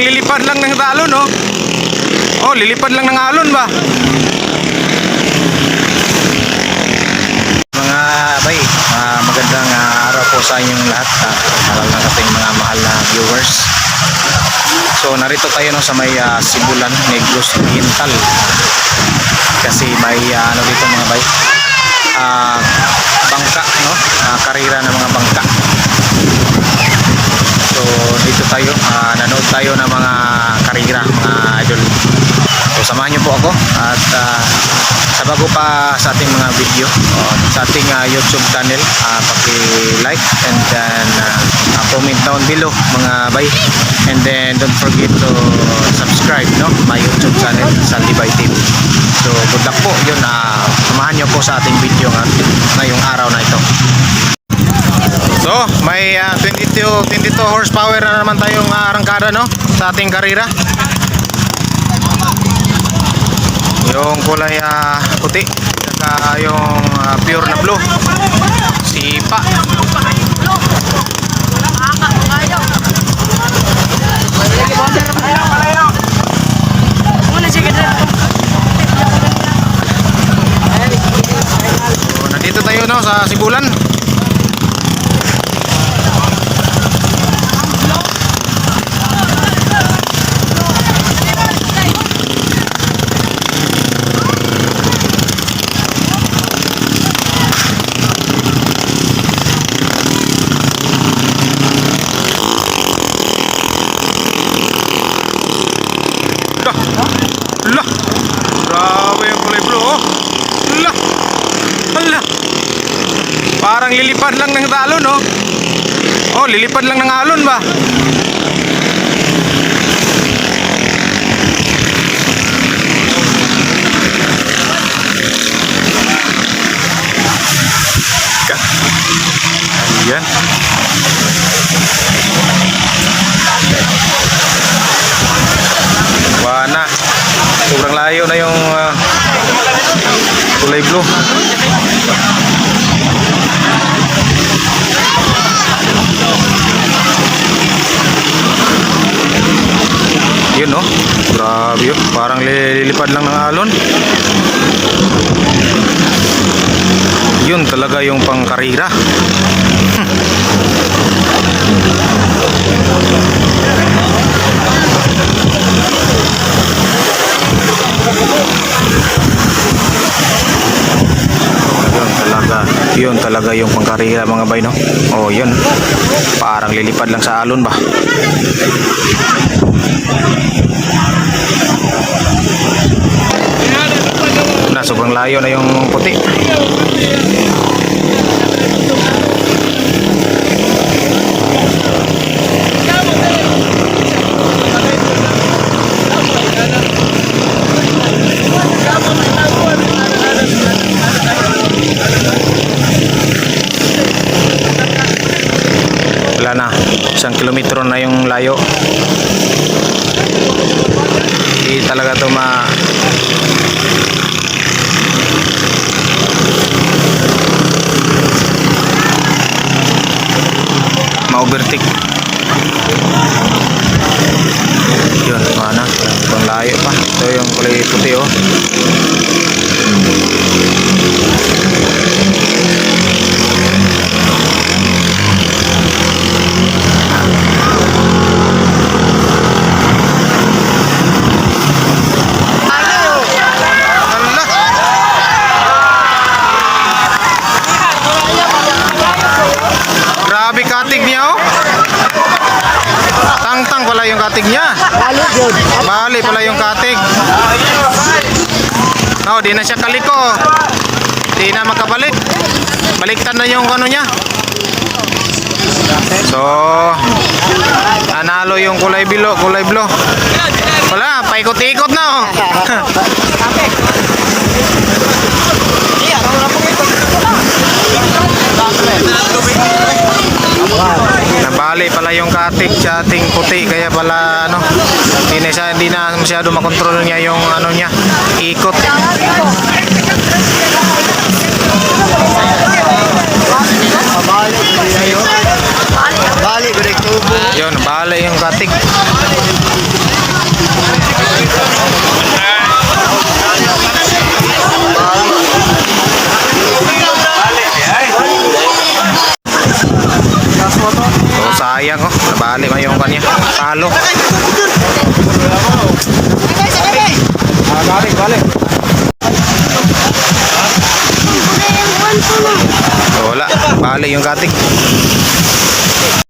Parang lilipad lang ng alon, no? Oh, lilipad lang ng alon ba? Mga bay, ah, magandang ah, araw po sa inyong lahat. Uh, mahal na ating mga mahal na viewers. So, narito tayo no, sa may ah, Sibulan, Negros Oriental. Kasi may ah, ano dito mga bay, ah, bangka, no? Ah, karira ng mga bangka. So dito tayo, ah, nanood tayo ng mga karira, mga idol. So samahan niyo po ako at ah, sa bago pa sa ating mga video, oh, sa ating ah, YouTube channel, ah, paki-like and then ah, ah, comment down below mga bay. And then don't forget to subscribe no my YouTube channel, Sandy Bay TV. So good luck po yun, ah, samahan niyo po sa ating video nga ngayong araw na ito. So, may ah, 22, 22 horsepower na naman tayong uh, arangkada no sa ating karira. Yung kulay ah, puti saka yung ah, pure na blue. Sipa. So, nandito tayo no sa Sibulan. Lah. Lah. Grabe yung kulay blue oh. Lah. Hala. Parang lilipad lang ng alon oh. Oh, lilipad lang ng alon ba? Ayan. Wala. Sobrang layo na yung ah, kulay blue. Yun no. Grabe yun. Parang lilipad lang ng alon. Yun talaga yung pangkarira. Yun talaga yung pangkarira mga bay no. Oh, yun. Parang lilipad lang sa alon ba. Na sobrang layo na yung puti. Wala na. Isang kilometro na yung layo. Hindi talaga to ma ma-overtake. Yun, mana. Ibang layo pa. Ito yung kulay puti oh. Hala. Grabe katig niya oh. Tangtang pala yung katig niya. Balik yun. Bali pala yung katig. Oh, di na siya kaliko. Di na makabalik. Baliktad na yung ano niya. So, analo yung kulay bilo, kulay blue. Wala, paikot-ikot na oh. matik sa puti kaya pala ano hindi na, hindi na masyado makontrol niya yung ano niya ikot. Balik balik tubo yun balik yung katik. Nabali man yung kanya. Talo. Ah, balik, balik. Wala. Bali yung katik.